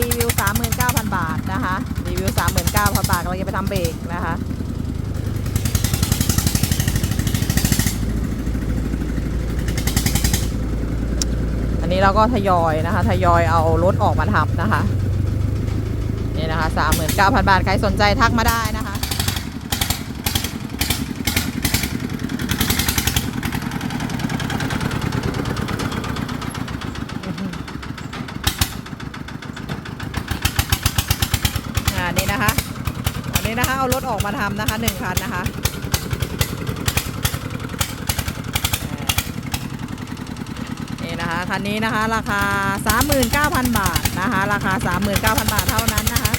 รีวิว 39,000 บาทนะคะ รีวิว 39,000 บาทเราจะไปทำเบรกนะคะอันนี้เราก็ทยอยนะคะ ทยอยเอารถออกมาทำนะคะ นี่นะคะสามหมื่นเก้าพันบาท ใครสนใจทักมาได้นะ นี่นะคะ อันนี้นะคะ เอารถออกมาทำนะคะหนึ่งคันนะคะอ่านี่นะคะคันนี้นะคะราคา 39,000 บาทนะคะ ราคา 39,000 บาทเท่านั้นนะคะ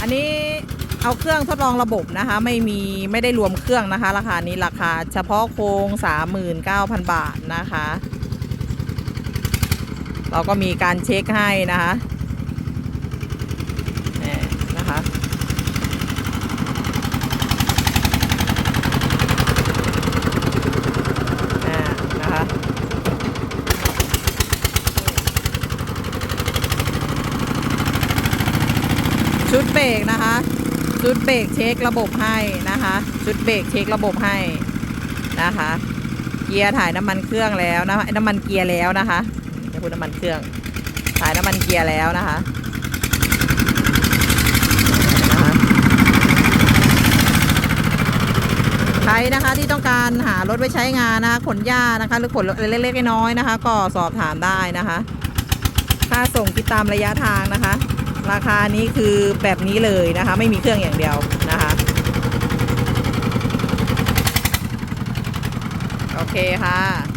อันนี้เอาเครื่องทดลองระบบนะคะ ไม่มีไม่ได้รวมเครื่องนะคะ ราคานี้ราคาเฉพาะโครง 39,000 บาทนะคะ เราก็มีการเช็คให้นะคะ นี่นะคะอ่านะคะ ชุดเบรกนะคะ ชุดเบรกเช็คระบบให้นะคะ ชุดเบรกเช็คระบบให้นะคะ เกียร์ถ่ายน้ำมันเครื่องแล้วนะคะน้ำมันเกียร์แล้วนะคะจะพูดน้ำมันเครื่อง ถ่ายน้ำมันเกียร์แล้วนะคะใครนะคะที่ต้องการหารถไว้ใช้งานนะคะขนหญ้านะคะ หรือขนอะไรเล็กๆน้อยๆนะคะ ก็สอบถามได้นะคะ ค่าส่งคิดตามระยะทางนะคะ ราคานี้คือแบบนี้เลยนะคะ ไม่มีเครื่องอย่างเดียวนะคะ โอเคค่ะ